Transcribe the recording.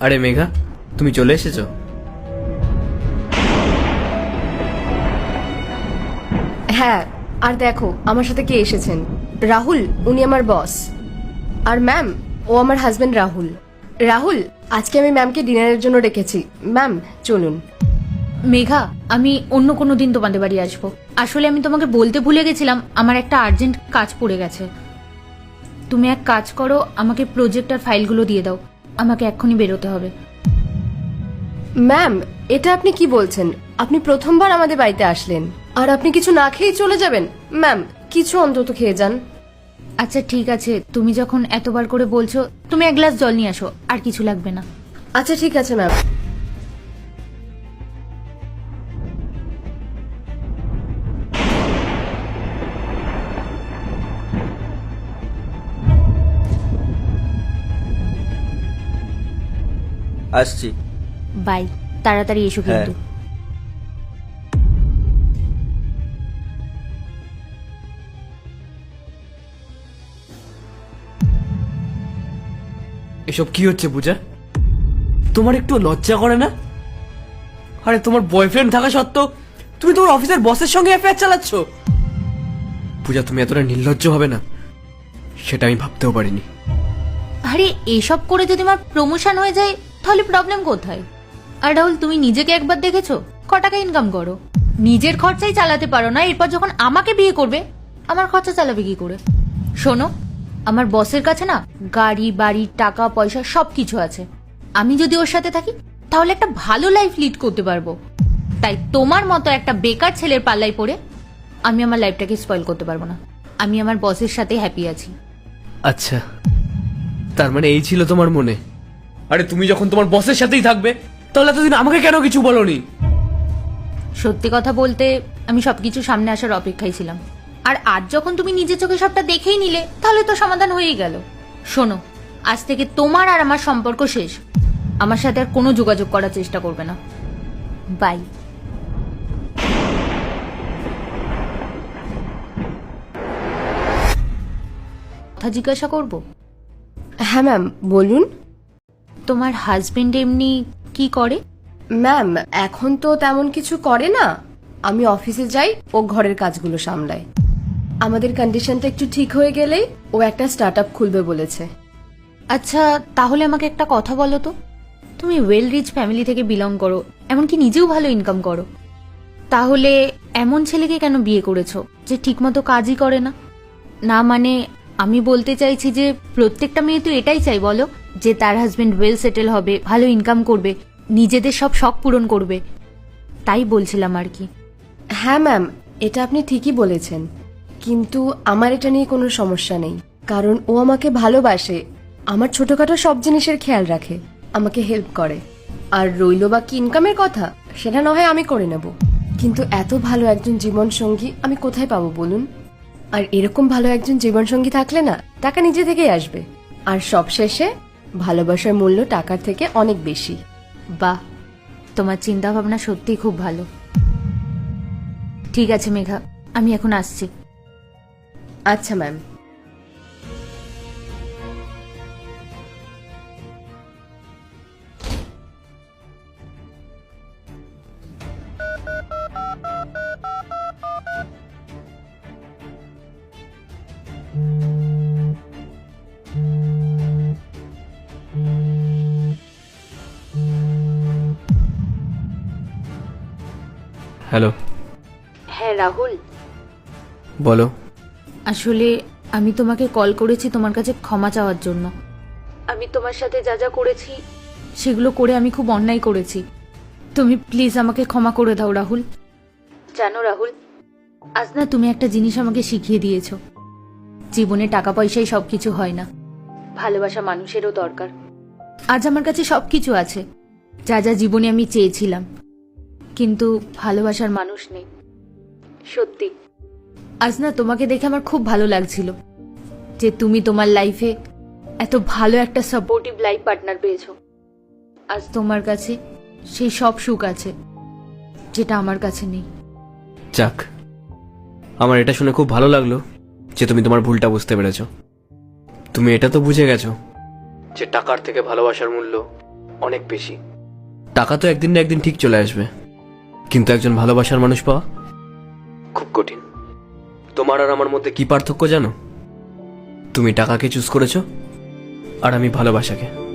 আরে মেঘা তুমি চলে এসেছ? হ্যাঁ আর দেখো আমার সাথে কে এসেছেন? রাহুল উনি আমার বস। আর ম্যাম ও আমার হাজবেন্ড রাহুল। রাহুল আজকে আমি ম্যামকে ডিনারের জন্য ডেকেছি। ম্যাম চলুন। মেঘা আমি অন্য কোনো দিন তোমাদের বাড়ি আসব। আসলে আমি তোমাকে বলতে ভুলে গেছিলাম আমার একটা আর্জেন্ট কাজ পড়ে গেছে। তুমি এক কাজ করো আমাকে প্রজেক্ট আর ফাইলগুলো দিয়ে দাও। আমাকে এক্ষুনি বেরোতে হবে। ম্যাম এটা আপনি কি বলছেন? আপনি প্রথমবার আমাদের বাড়িতে আসলেন। আর আপনি কিছু না খেয়ে চলে যাবেন? ম্যাম কিছু অন্তত খেয়ে যান। আচ্ছা ঠিক আছে। তুমি যখন এতবার করে বলছো তুমি এক গ্লাস জল নিয়ে আসো আর কিছু লাগবে না। আচ্ছা ঠিক আছে ম্যাম। আসছি। বাই তাড়াতাড়ি এসো হ্যাঁ। কিন্তু। এসব কি হচ্ছে পূজা? তোমার একটু লজ্জা করে না? আরে তোমার বয়ফ্রেন্ড থাকা সত্ত্বেও তুমি তোমার অফিসের বসের সঙ্গে অ্যাফেয়ার চালাচ্ছ? পূজা তুমি এতটা নির্লজ্জ হবে না। সেটা আমি ভাবতেও পারিনি। আরে এসব করে যদি আমার প্রমোশন হয়ে যায় তাহলে প্রবলেম কোথায়? আর রাহুল, তুমি নিজেকে একবার দেখেছ? ক টাকা ইনকাম করো। নিজের খরচাই চালাতে পারো না, এরপর যখন আমাকে বিয়ে করবে, আমার খরচা চালাবে কি করে? শোনো, আমার বসের কাছে না গাড়ি, বাড়ি, টাকা, পয়সা সব কিছু আছে। আমি যদি ওর সাথে থাকি, তাহলে একটা ভালো লাইফ লিড করতে পারব। তাই তোমার মতো একটা বেকার ছেলের পাল্লায় পড়ে আমি আমার লাইফটাকে স্পয়েল করতে পারব না। আমি আমার বসের সাথে হ্যাপি আছি। আচ্ছা তার মানে এই ছিল তোমার মনে? আরে তুমি যখন তোমার বসের সাথেই থাকবে তাহলে এতদিন আমাকে কেন কিছু বলনি? সত্যি কথা বলতে আমি সবকিছু সামনে আসার অপেক্ষায় ছিলাম। আর আজ যখন তুমি নিজের চোখে সবটা দেখেই নিলে তাহলে তো সমাধান হয়েই গেল। শোনো আজ থেকে তোমার আর আমার সম্পর্ক শেষ। আমার সাথে আর কোনো যোগাযোগ করার চেষ্টা করবে না। বাই কথা জিজ্ঞাসা করব? হ্যাঁ ম্যাম বলুন। তোমার হাজবেন্ড এমনি কি করে? ম্যাম এখন তো তেমন কিছু করে না। আমি অফিসে যাই ও ঘরের কাজগুলো সামলায়। আমাদের কন্ডিশনটা একটু ঠিক হয়ে গেলেই ও একটা স্টার্ট আপ খুলবে বলেছে। আচ্ছা তাহলে আমাকে একটা কথা বলো তো। তুমি ওয়েল রিচ ফ্যামিলি থেকে বিলং করো এমনকি নিজেও ভালো ইনকাম করো। তাহলে এমন ছেলেকে কেন বিয়ে করেছ যে ঠিকমতো কাজই করে না? না মানে আমি বলতে চাইছি যে প্রত্যেকটা মেয়ে তো এটাই চাই, বলো, যে তার হাজবেন্ড ওয়েল সেটেল হবে, ভালো ইনকাম করবে, নিজেদের সব শখ পূরণ করবে। তাই বলছিলাম আর কি। হ্যাঁ ম্যাম এটা আপনি ঠিকই বলেছেন। কিন্তু আমার এটা নিয়ে কোনো সমস্যা নেই। কারণ ও আমাকে ভালোবাসে, আমার ছোটখাটো সব জিনিসের খেয়াল রাখে, আমাকে হেল্প করে। আর রইল বাকি ইনকামের কথা, সেটা না হয় আমি করে নেব। কিন্তু এত ভালো একজন জীবন সঙ্গী আমি কোথায় পাবো বলুন? আর এরকম ভালো একজন জীবনসঙ্গী থাকলে না টাকা নিজে থেকেই আসবে। আর সবশেষে ভালোবাসার মূল্য টাকার থেকে অনেক বেশি। বাহ তোমার চিন্তা ভাবনা সত্যি খুব ভালো। ঠিক আছে মেঘা আমি এখন আসছি। আচ্ছা ম্যাম। হ্যালো। হ্যাঁ রাহুল। বলো। আসলে আমি তোমাকে কল করেছি তোমার কাছে ক্ষমা চাওয়ার জন্য। আমি তোমার সাথে যা যা করেছি। সেগুলো করে আমি খুব অন্যায় করেছি। তুমি প্লিজ আমাকে ক্ষমা করে দাও রাহুল। জানো রাহুল আজ না তুমি একটা জিনিস আমাকে শিখিয়ে দিয়েছ। জীবনে টাকা পয়সাই সব কিছু হয় না। ভালোবাসা মানুষেরও দরকার। আজ আমার কাছে সব কিছু আছে। যা যা জীবনে আমি চেয়েছিলাম। কিন্তু ভালোবাসার মানুষ নেই। সত্যি। আজ না তোমাকে দেখে আমার খুব ভালো লাগছিল যে তুমি তোমার লাইফে এত ভালো একটা সাপোর্টিভ লাইফ পার্টনার পেয়েছ। আজ তোমার কাছে সেই সব সুখ আছে যেটা আমার কাছে নেই। যাক, আমার এটা শুনে খুব ভালো লাগল যে তুমি তোমার ভুলটা বুঝতে পেরেছ। তুমি এটা তো বুঝে গেছো যে টাকার থেকে ভালোবাসার মূল্য অনেক বেশি। টাকা তো একদিন না একদিন ঠিক চলে আসবে। কিন্তু একজন ভালোবাসার মানুষ পাওয়া? খুব কঠিন। তোমার আর আমার মধ্যে কি পার্থক্য জানো? তুমি টাকাকে চুজ করেছ আর আমি ভালোবাসাকে।